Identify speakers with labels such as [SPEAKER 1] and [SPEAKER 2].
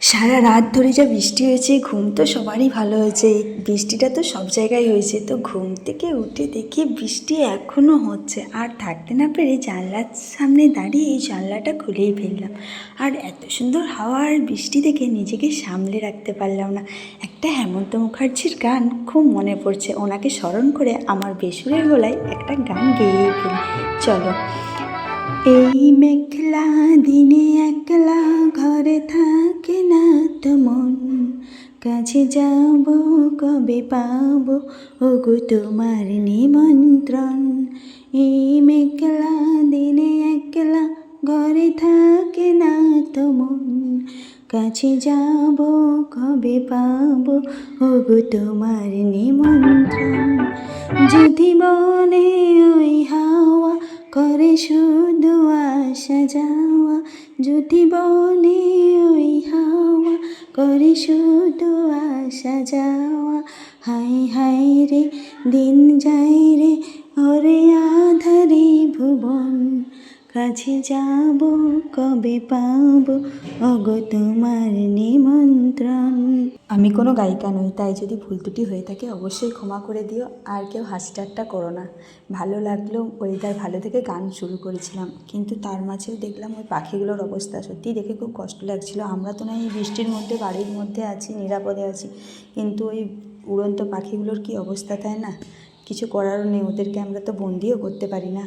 [SPEAKER 1] সারা রাত ধরে যা বৃষ্টি হয়েছে, ঘুম তো সবারই ভালো হয়েছে। বৃষ্টিটা তো সব জায়গায় হয়েছে, তো ঘুম থেকে উঠে দেখি বৃষ্টি এখনও হচ্ছে। আর থাকতে না পেরে জানলার সামনে দাঁড়িয়ে এই জানলাটা খুলেই ফেললাম। আর এত সুন্দর হাওয়া আর বৃষ্টি দেখে নিজেকে সামলে রাখতে পারলাম না। একটা হেমন্ত মুখার্জির গান খুব মনে পড়ছে। ওনাকে স্মরণ করে আমার বেসুরের গলায় একটা গান গেয়ে ফেলি চলো, এই মেঘলা দিনে একলা মন। কাছে যাব, কবে পাবো? ওগো তোমার নিমন্ত্রণ। এই মেঘলা দিনে একলা ঘরে থাকে না তো মন। কাছে যাব, কবে পাবো? ওগো তোমার নিমন্ত্রণ। যদি মনে ওই হাওয়া করে শুধু আসা যাওয়া, যদি বনে শুধু আসা যাওয়া। হাই হাই রে দিন যাই রে ওরে আধারে ভুবন। কাছে যাব, কবে পাবো? অগো তোমার নিমন্ত্রণ। আমি কোনো গায়িকা নই, তাই যদি ভুল ত্রুটি হয়ে থাকে অবশ্যই ক্ষমা করে দিও, আর কেউ হাসি করো না। ভালো লাগল ওয়েদার ভালো থেকে গান শুরু করেছিলাম, কিন্তু তার মাঝেও দেখলাম ওই পাখিগুলোর অবস্থা। সত্যিই দেখে খুব কষ্ট লাগছিল। আমরা তো না এই বৃষ্টির মধ্যে, বাড়ির মধ্যে আছি, নিরাপদে আছি, কিন্তু ওই উড়ন্ত পাখিগুলোর কি অবস্থা তাই না? কিছু করারও নেই, ওদেরকে আমরা তো বন্দিও করতে পারি না।